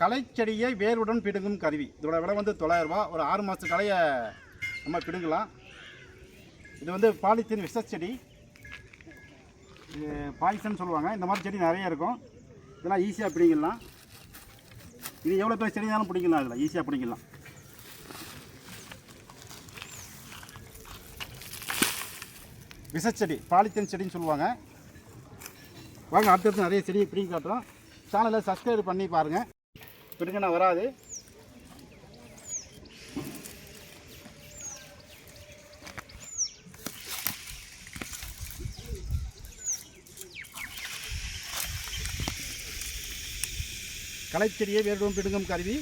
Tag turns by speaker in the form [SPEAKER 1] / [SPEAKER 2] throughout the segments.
[SPEAKER 1] களைச்செடியை வேருடன் பிடுங்கும் கருவி. இதோட விலை வந்து தொள்ளாயிரரூபா ஒரு ஆறு மாதத்து களையை நம்ம பிடுங்கலாம். இது வந்து பாலித்தீன் விஷச்செடி இது பாய்சன் சொல்லுவாங்க. இந்த மாதிரி செடி நிறைய இருக்கும். இதெல்லாம் ஈஸியாக பிடிங்கலாம் இது எவ்வளோ பேர் செடினாலும் பிடிக்கலாம் இதில். ஈஸியாக பிடிக்கலாம் விஷச்செடி பாலித்தீன் செடின்னு சொல்லுவாங்க. வாங்க அடுத்தடுத்து நிறைய செடியை பிடிங்கி காட்டுறோம். சேனலை சப்ஸ்கிரைப் பண்ணி பாருங்கள் பிடுங்கண்ணா வராது. களைச்செடியை வேறுடன் பிடுங்கும் கருவி.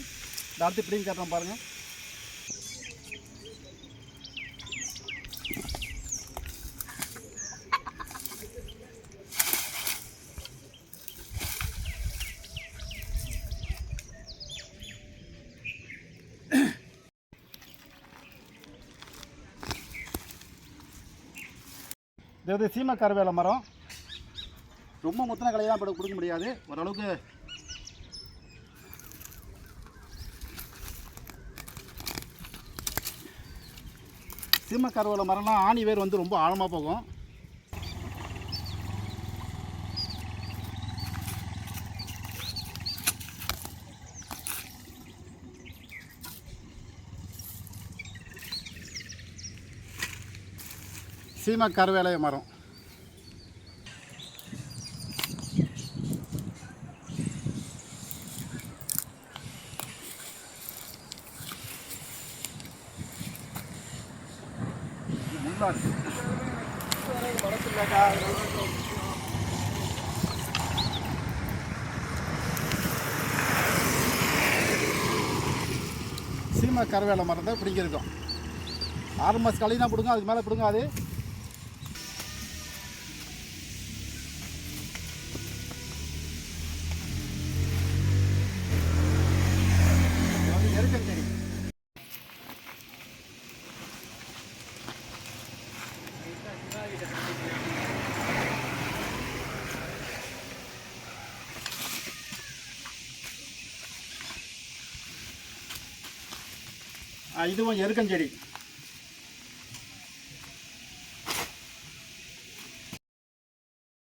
[SPEAKER 1] இந்த அடுத்து பிடிங்க காட்டுறோம் பாருங்கள் இது வந்து சீம கருவேல மரம். ரொம்ப முத்தின கலையெல்லாம் இப்போ கொடுக்க முடியாது. ஓரளவுக்கு சீம கருவேல மரம்லாம் ஆணி வேர் வந்து ரொம்ப ஆழமாக போகும். சீம கருவேலைய மரம் முள்ளா சீம கருவேலை மரம் தான் பிடிக்கிருக்கோம் ஆறு மாதம் களி பிடுங்க அதுக்கு மேலே பிடுங்காது. இதுவும் எருக்கஞ்செடி.